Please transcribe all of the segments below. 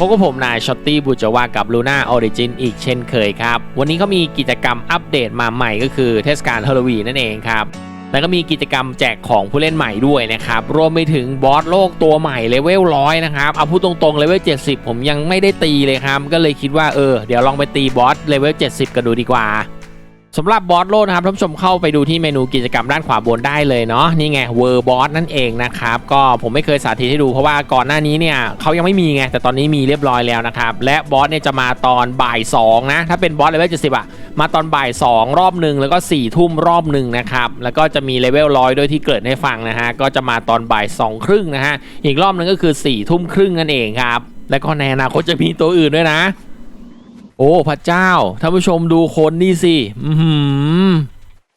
พบกับผมนายช็อตตี้บูจาวากับลูน่าออริจินอีกเช่นเคยครับ วันนี้เขามีกิจกรรมอัปเดตมาใหม่ก็คือเทศกาลฮาโลวีนนั่นเองครับ แล้วก็มีกิจกรรมแจกของผู้เล่นใหม่ด้วยนะครับ รวมไปถึงบอสโลกตัวใหม่เลเวลร้อยนะครับ เอาพูดตรงๆเลเวล70 ผมยังไม่ได้ตีเลยครับ ก็เลยคิดว่าเออเดี๋ยวลองไปตีบอสเลเวล70 กันดูดีกว่า สำหรับบอสโลนะครับท่านผู้ชมเข้าไปดูที่เมนูกิจกรรมด้านขวาบนได้เลยเนาะนี่ไงเวอร์บอสนั่นเองนะครับก็ผมไม่เคยสาธิตให้ดูเพราะว่าก่อนหน้านี้เนี่ยเขายังไม่มีไงแต่ตอนนี้มีเรียบร้อยแล้วนะครับและบอสเนี่ยจะมาตอนบ่าย2นะถ้าเป็นบอสเลเวล70อะมาตอนบ่าย 2 รอบหนึ่งแล้วก็4ี่ทุ่มรอบหนึ่งนะครับแล้วก็จะมีเลเวลร้อยด้วยที่เกิดให้ฟังนะฮะก็จะมาตอนบ่ายสองครึ่งนะฮะอีกรอบหนึงก็คือ4ี่ทุ่มครึ่งนั่นเองครับแล้วก็ในอนาคตจะมีตัวอื่นด้วยนะ โอ้พระเจ้าท่านผู้ชมดูคนนี่สิอือหือ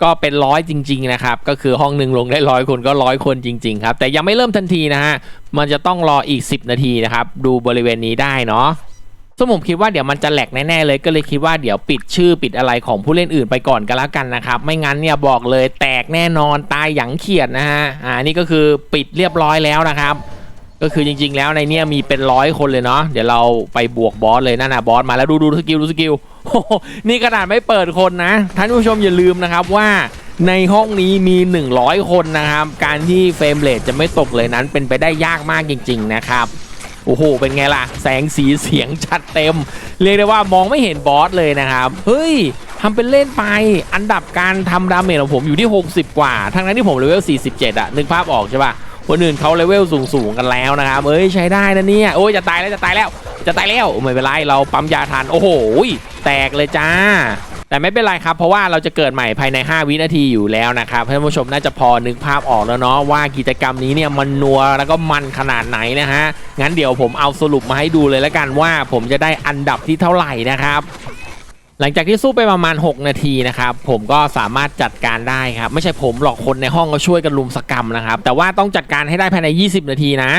ก็เป็นร้อยจริง ๆ นะครับ ก็คือห้องหนึ่งลงได้ร้อยคนก็ร้อยคนจริง ๆ ครับ แต่ยังไม่เริ่มทันทีนะฮะ มันจะต้องรออีก 10 นาทีนะครับ ดูบริเวณนี้ได้เนาะซึ่งผมคิดว่าเดี๋ยวมันจะแหลกแน่ ๆ เลยก็เลยคิดว่าเดี๋ยวปิดชื่อปิดอะไรของผู้เล่นอื่นไปก่อนกันแล้วกันนะครับ ไม่งั้นเนี่ยบอกเลยแตกแน่นอนตายหยังเขียดนะฮะอ่านี่ก็คือปิดเรียบร้อยแล้วนะครับ ก็คือจริง ๆ แล้วในเนี้ยมีเป็นร้อยคนเลยเนาะเดี๋ยวเราไปบวกบอสเลยนั่นนะบอสมาแล้วดูดูสกิลดูสกิลโอ้โหนี่ขนาดไม่เปิดคนนะท่านผู้ชมอย่าลืมนะครับว่าในห้องนี้มี 100 คนนะครับ การที่เฟรมเรทจะไม่ตกเลยนั้นเป็นไปได้ยากมากจริง ๆ นะครับโอ้โห เป็นไงล่ะ แสงสีเสียงชัดเต็ม เรียกได้ว่ามองไม่เห็นบอสเลยนะครับ เฮ้ยทำเป็นเล่นไป อันดับการทำดาเมจของผมอยู่ที่ 60 กว่า ทั้งนั้นที่ผมเลเวล 47อะนึกภาพออกใช่ปะ คนอื่นเขาเลเวลสูงๆกันแล้วนะครับเอ้ยใช้ได้นะเนี่ยโอ้ยจะตายแล้วจะตายแล้ว จะตายแล้วไม่เป็นไรเราปั๊มยาทันโอ้โหแตกเลยจ้าแต่ไม่เป็นไรครับ เพราะว่าเราจะเกิดใหม่ภายใน 5 วินาทีอยู่แล้วนะครับท่านผู้ชมน่าจะพอนึกภาพออกแล้วเนาะว่ากิจกรรมนี้เนี่ยมันนัวแล้วก็มันขนาดไหนนะฮะงั้นเดี๋ยวผมเอาสรุปมาให้ดูเลยแล้วกันว่า ผมจะได้อันดับที่เท่าไหร่นะครับ หลังจากที่สู้ไปประมาณ 6 นาทีนะครับผมก็สามารถจัดการได้ครับไม่ใช่ผมหรอกคนในห้องก็ช่วยกันลุมสกรรมนะครับแต่ว่าต้องจัดการให้ได้ภายใน 20 นาทีนะ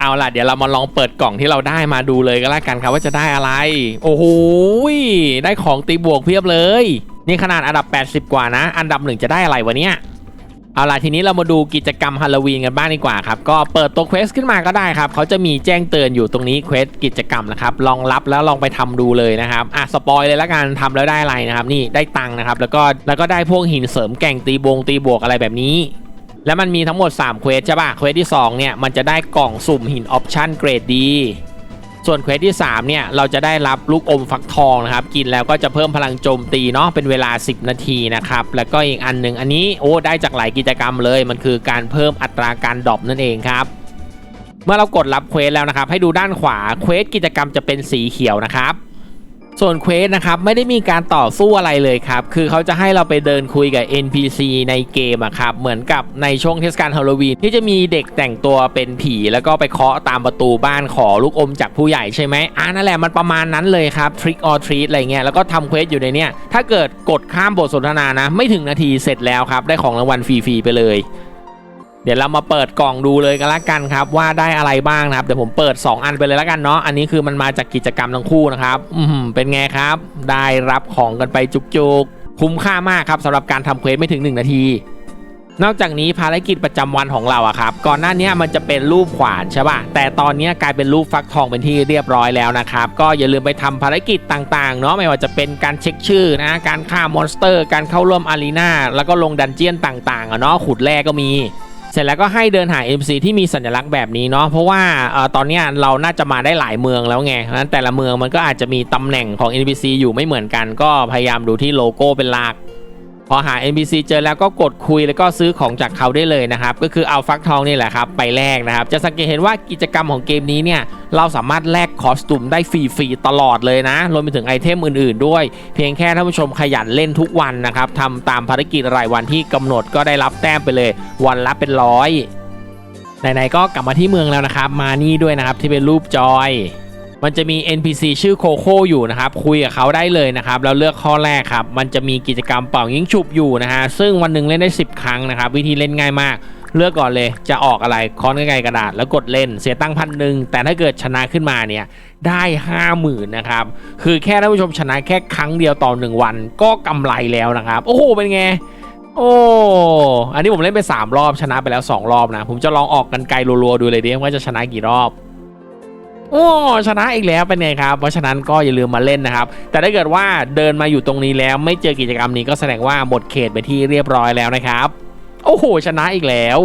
เอาล่ะเดี๋ยวเรามาลองเปิดกล่องที่เราได้มาดูเลยก็แล้วกันครับว่าจะได้อะไร โอ้โหได้ของตีบวกเพียบเลย นี่ขนาดอันดับ 80 กว่านะ อันดับหนึ่งจะได้อะไรวะเนี่ย เอาล่ะทีนี้เรามาดูกิจกรรมฮาโลวีนกันบ้างดีกว่าครับก็เปิดตัวเควสขึ้นมาก็ได้ครับเขาจะมีแจ้งเตือนอยู่ตรงนี้เควสกิจกรรมนะครับลองรับแล้วลองไปทำดูเลยนะครับอะสปอยเลยล้วกันทำแล้วได้อะไรนะครับ นี่ได้ตังค์นะครับแล้วก็แล้วก็ได้พวกหินเสริมแก่งตีบงตีบวกอะไรแบบนี้แล้วมันมีทั้งหมด3เควสใช่ป่ะเควสที่2เนี่ยมันจะได้กล่องสุ่มหินออปชั่นเกรดดี ส่วนเควสที่ 3 เนี่ย เราจะได้รับลูกอมฟักทองนะครับ กินแล้วก็จะเพิ่มพลังโจมตีเนาะเป็นเวลา 10 นาทีนะครับ แล้วก็อีกอันหนึ่งอันนี้โอ้ได้จากหลายกิจกรรมเลย มันคือการเพิ่มอัตราการดรอปนั่นเองครับเมื่อเรากดรับเควสแล้วนะครับ ให้ดูด้านขวาเควสกิจกรรมจะเป็นสีเขียวนะครับ ส่วนเควสนะครับไม่ได้มีการต่อสู้อะไรเลยครับ คือเขาจะให้เราไปเดินคุยกับ NPC ในเกมอะครับ เหมือนกับในช่วงเทศกาลฮาโลวีนที่จะมีเด็กแต่งตัวเป็นผี แล้วก็ไปเคาะตามประตูบ้านขอลูกอมจากผู้ใหญ่ใช่ไหมอ่านั่นแหละมันประมาณนั้นเลยครับ Trick or Treat อะไรเงี้ยแล้วก็ทำเควสอยู่ในเนี้ยถ้าเกิดกดข้ามบทสนทนานะ ไม่ถึงนาทีเสร็จแล้วครับ ได้ของรางวัลฟรีๆไปเลย เดี๋ยวเรามาเปิดกล่องดูเลยกันละกันครับว่าได้อะไรบ้างนะครับเดี๋ยวผมเปิด 2 อันไปเลยละกันเนาะอันนี้คือมันมาจากกิจกรรมทั้งคู่นะครับอืมเป็นไงครับ ได้รับของกันไปจุกๆ คุ้มค่ามากครับสำหรับการทำเควสไม่ถึง 1 นาที นอกจากนี้ภารกิจประจำวันของเราอะครับ ก่อนหน้านี้มันจะเป็นรูปขวานใช่ป่ะแต่ตอนนี้กลายเป็นรูปฟักทองเป็นที่เรียบร้อยแล้วนะครับก็อย่าลืมไปทำภารกิจต่างๆเนาะไม่ว่าจะเป็นการเช็คชื่อนะการฆ่ามอนสเตอร์ การเข้าร่วมอารีนาแล้วก็ลงดันเจียนต่างๆอะเนาะขุดแร่ก็มี เสร็จแล้วก็ให้เดินหา MC ที่มีสัญลักษณ์แบบนี้เนาะเพราะว่าอตอนนี้เราน่าจะมาได้หลายเมืองแล้วไงเพราะนั้นแต่ละเมืองมันก็อาจจะมีตำแหน่งของ NPC อยู่ไม่เหมือนกัน ก็พยายามดูที่โลโก้เป็นหลักพอหา NPC เจอแล้วก็กดคุยแล้วก็ซื้อของจากเขาได้เลยนะครับ ก็คือเอาฟักทองนี่แหละครับ ไปแลกนะครับ จะสังเกตเห็นว่ากิจกรรมของเกมนี้เนี่ย เราสามารถแลกคอสตูมได้ฟรีๆตลอดเลยนะรวมไปถึงไอเทมอื่นๆด้วย เพียงแค่ท่านผู้ชมขยันเล่นทุกวันนะครับทำตามภารกิจรายวันที่กำหนดก็ได้รับแต้มไปเลย วันละเป็นร้อยไหนๆก็กลับมาที่เมืองแล้วนะครับ มานี่ด้วยนะครับที่เป็นรูปจอย มันจะมี NPC ชื่อโคโค่อยู่นะครับ คุยกับเขาได้เลยนะครับ แล้วเลือกข้อแรกครับ มันจะมีกิจกรรมเป่ายิงฉุบอยู่นะฮะ ซึ่งวันหนึ่งเล่นได้ 10 ครั้งนะครับ วิธีเล่นง่ายมาก เลือกก่อนเลยจะออกอะไรค้อนไกลกระดาษแล้วกดเล่นเสียตังค์พันหนึ่งแต่ถ้าเกิดชนะขึ้นมาเนี่ยได้ห้าหมื่นนะครับคือแค่ท่านผู้ชมชนะแค่ครั้งเดียวต่อหนึ่งวัน ก็กำไรแล้วนะครับ โอ้โหเป็นไงโอ้ อันนี้ผมเล่นไป 3 รอบชนะไปแล้ว 2 รอบนะ ผมจะลองออกกันไกลรัวๆดูเลยดิว่าจะชนะกี่รอบ โอ้ชนะอีกแล้วเป็นไงครับ เพราะฉะนั้นก็อย่าลืมมาเล่นนะครับ แต่ถ้าเกิดว่าเดินมาอยู่ตรงนี้แล้วไม่เจอกิจกรรมนี้ก็แสดงว่าหมดเขตไปที่เรียบร้อยแล้วนะครับ โอ้โห ชนะอีกแล้ว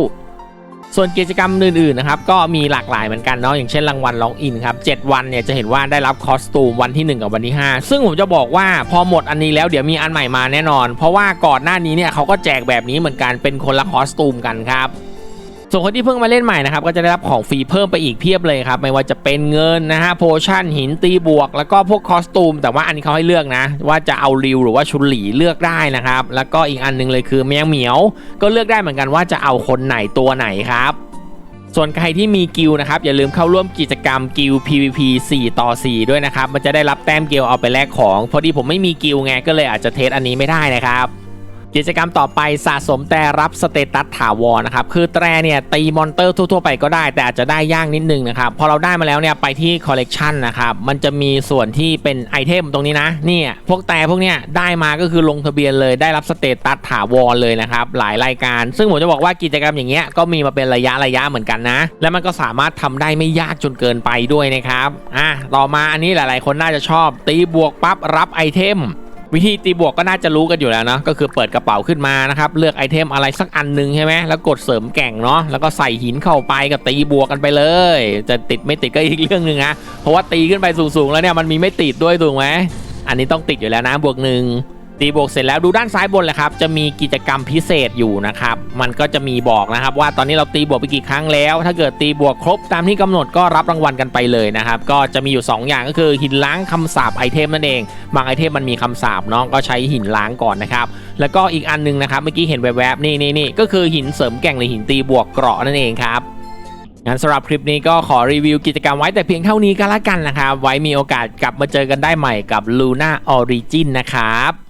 ส่วนกิจกรรมอื่นๆนะครับก็มีหลากหลายเหมือนกันเนาะอย่างเช่นรางวัลล็อกอินครับ7วันเนี่ยจะเห็นว่าได้รับคอสตูมวันที่ 1 กับวันที่ 5 ซึ่งผมจะบอกว่าพอหมดอันนี้แล้วเดี๋ยวมีอันใหม่มาแน่นอน เพราะว่าก่อนหน้านี้เนี่ยเขาก็แจกแบบนี้เหมือนกันเป็นคนละคอสตูมกันครับ ส่วนคนที่เพิ่งมาเล่นใหม่นะครับก็จะได้รับของฟรีเพิ่มไปอีกเพียบเลยครับไม่ว่าจะเป็นเงินนะฮะโพชั่นหินตีบวก แล้วก็พวกคอสตูม แต่ว่าอันนี้เขาให้เลือกนะ ว่าจะเอาริวหรือว่าชุนหลีเลือกได้นะครับ แล้วก็อีกอันหนึงเลยคือแมวเหมียว ก็เลือกได้เหมือนกันว่าจะเอาคนไหนตัวไหนครับส่วนใครที่มีกิลนะครับอย่าลืมเข้าร่วมกิจกรรมกิล PVP 4 ต่อ 4 ด้วยนะครับ มันจะได้รับแต้มกิลเอาไปแลกของ พอดีผมไม่มีกิลไงก็เลยอาจจะเทสอันนี้ไม่ได้นะครับ กิจกรรมต่อไปสะสมแต่รับสเตตัสถาวรนะครับ คือแตรเนี่ยตีมอนเตอร์ทั่วๆไปก็ได้ แต่อาจจะได้ยากนิดนึงนะครับ พอเราได้มาแล้วเนี่ยไปที่คอลเลกชันนะครับ มันจะมีส่วนที่เป็นไอเทมตรงนี้นะนี่พวกแต่พวกเนี้ยได้มาก็คือลงทะเบียนเลยได้รับสเตตัสถาวรเลยนะครับ หลายรายการ ซึ่งผมจะบอกว่ากิจกรรมอย่างเงี้ยก็มีมาเป็นระยะระยะเหมือนกันนะ และมันก็สามารถทำได้ไม่ยากจนเกินไปด้วยนะครับอะต่อมาอันนี้หลาย ๆ คนน่าจะชอบตีบวกปั๊บรับไอเทม วิธีตีบวกก็น่าจะรู้กันอยู่แล้วเนาะก็คือเปิดกระเป๋าขึ้นมานะครับเลือกไอเทมอะไรสักอันหนึงใช่ไหมแล้วกดเสริมแก่งเนาะแล้วก็ใส่หินเข้าไปกับตีบวกกันไปเลย จะติดไม่ติดก็อีกเรื่องหนึ่งนะเพราะว่าตีขึ้นไปสูงๆแล้วเนี่ยมันมีไม่ติดด้วยถูกไหมอันนี้ต้องติดอยู่แล้วนะบวกหนึ่ง ตีบวกเสร็จแล้วดูด้านซ้ายบนเลยครับจะมีกิจกรรมพิเศษอยู่นะครับมันก็จะมีบอกนะครับ ว่าตอนนี้เราตีบวกไปกี่ครั้งแล้ว ถ้าเกิดตีบวกครบตามที่กำหนดก็รับรางวัลกันไปเลยนะครับก็จะมีอยู่สองอย่างก็คือหินล้างคำสาปไอเทมนั่นเอง บางไอเทมมันมีคำสาปเนาะก็ใช้หินล้างก่อนนะครับแล้วก็อีกอันหนึงนะครับเมื่อกี้เห็นแวบๆนี่นี่นี่ก็คือหินเสริมแก่งหรือหินตีบวกเกราะนั่นเองครับงั้นสำหรับคลิปนี้ก็ขอรีวิวกิจกรรมไว้แต่เพียงเท่านี้ก็แล้วกันนะครับ ไว้มีโอกาสกลับมาเจอกันได้ใหม่กับ Luna Origin นะครับ